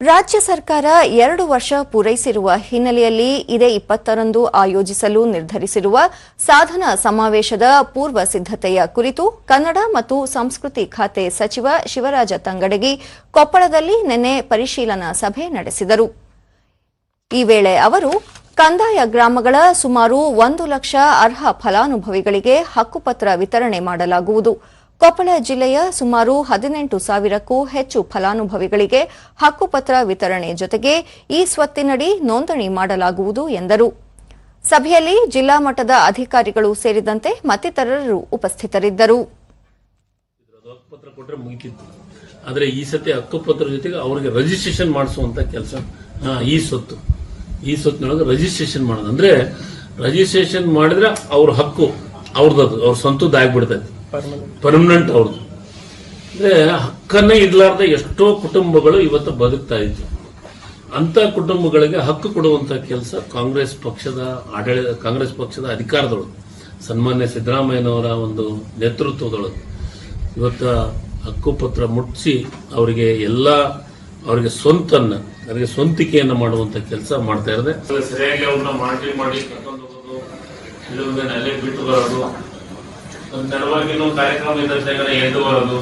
ರಾಜ್ಯ ಸರ್ಕಾರ ಎರಡು ವರ್ಷ ಪೂರೈಸಿರುವ ಹಿನ್ನೆಲೆಯಲ್ಲಿ ಇದೇ ಇಪ್ಪತ್ತರಂದು ಆಯೋಜಿಸಲು ನಿರ್ಧರಿಸಿರುವ ಸಾಧನ ಸಮಾವೇಶದ ಪೂರ್ವ ಸಿದ್ದತೆಯ ಕುರಿತು ಕನ್ನಡ ಮತ್ತು ಸಂಸ್ಕೃತಿ ಖಾತೆ ಸಚಿವ ಶಿವರಾಜ ತಂಗಡಗಿ ಕೊಪ್ಪಳದಲ್ಲಿ ನಿನ್ನೆ ಪರಿಶೀಲನಾ ಸಭೆ ನಡೆಸಿದರು. ಈ ವೇಳೆ ಅವರು, ಕಂದಾಯ ಗ್ರಾಮಗಳ ಸುಮಾರು ಒಂದು ಲಕ್ಷ ಅರ್ಹ ಫಲಾನುಭವಿಗಳಿಗೆ ಹಕ್ಕುಪತ್ರ ವಿತರಣೆ ಮಾಡಲಾಗುವುದು. ಕೊಪ್ಪಳ ಜಿಲ್ಲೆಯ ಸುಮಾರು ಹದಿನೆಂಟು ಸಾವಿರಕ್ಕೂ ಹೆಚ್ಚು ಫಲಾನುಭವಿಗಳಿಗೆ ಹಕ್ಕುಪತ್ರ ವಿತರಣೆ ಜೊತೆಗೆ ಈ ಸ್ವತ್ತಿನಡಿ ನೋಂದಣಿ ಮಾಡಲಾಗುವುದು ಎಂದರು. ಸಭೆಯಲ್ಲಿ ಜಿಲ್ಲಾ ಮಟ್ಟದ ಅಧಿಕಾರಿಗಳು ಸೇರಿದಂತೆ ಮತ್ತಿತರರು ಉಪಸ್ಥಿತರಿದ್ದರು. ಆದ್ರೆ ಈ ಸತಿ ಹಕ್ಕುಪತ್ರ ಜೊತೆಗೆ ಅವರಿಗೆ ರಿಜಿಸ್ಟ್ರೇಷನ್ ಮಾಡಿಸುವಂತ ಕೆಲಸ ಈ ಸೊತ್ತು. ಈ ಸೊತ್ತಿನೊಳಗೆ ರಿಜಿಸ್ಟ್ರೇಷನ್ ಮಾಡೋದು. ಅಂದ್ರೆ ರಿಜಿಸ್ಟ್ರೇಷನ್ ಮಾಡಿದ್ರೆ ಅವ್ರ ಹಕ್ಕು, ಅವ್ರದ್ದು ಅವ್ರ ಸ್ವಂತದ್ದು ಆಗ್ಬಿಡ್ತೈತಿ. ಪರ್ಮನೆಂಟ್ ಅವ್ರದ್ದು ಅಂದ್ರೆ ಹಕ್ಕನ್ನೇ ಇರ್ಲಾರ್ದ ಎಷ್ಟೋ ಕುಟುಂಬಗಳು ಇವತ್ತು ಬದುಕ್ತಾ ಇದ್ವು ಅಂತ ಕುಟುಂಬಗಳಿಗೆ ಹಕ್ಕು ಕೊಡುವಂತ ಕೆಲಸ ಕಾಂಗ್ರೆಸ್ ಪಕ್ಷದ ಆಡಳಿತ ಕಾಂಗ್ರೆಸ್ ಪಕ್ಷದ ಅಧಿಕಾರದೊಳಗೆ. ಸನ್ಮಾನ್ಯ ಸಿದ್ದರಾಮಯ್ಯನವರ ಒಂದು ನೇತೃತ್ವದೊಳಗೆ. ಇವತ್ತು ಹಕ್ಕುಪತ್ರ ಮುಟ್ಟಿಸಿ ಅವರಿಗೆ ಎಲ್ಲ ಅವರಿಗೆ ಸ್ವಂತನ್ನ ಅವರಿಗೆ ಸ್ವಂತಿಕೆಯನ್ನು ಮಾಡುವಂತ ಕೆಲಸ ಮಾಡ್ತಾ ಇರದೆ. ಸರಿಯಾಗಿ ಅವ್ರನ್ನ ಮಾಡಿ ಮಾಡಿ ಕರ್ಕೊಂಡು ಹೋಗೋದು ಬಿಟ್ಟು ಬರೋದು ಇನ್ನೊಂದು ಕಾರ್ಯಕ್ರಮ ಇದ್ದಾಗ ಎದ್ದು ಬರೋದು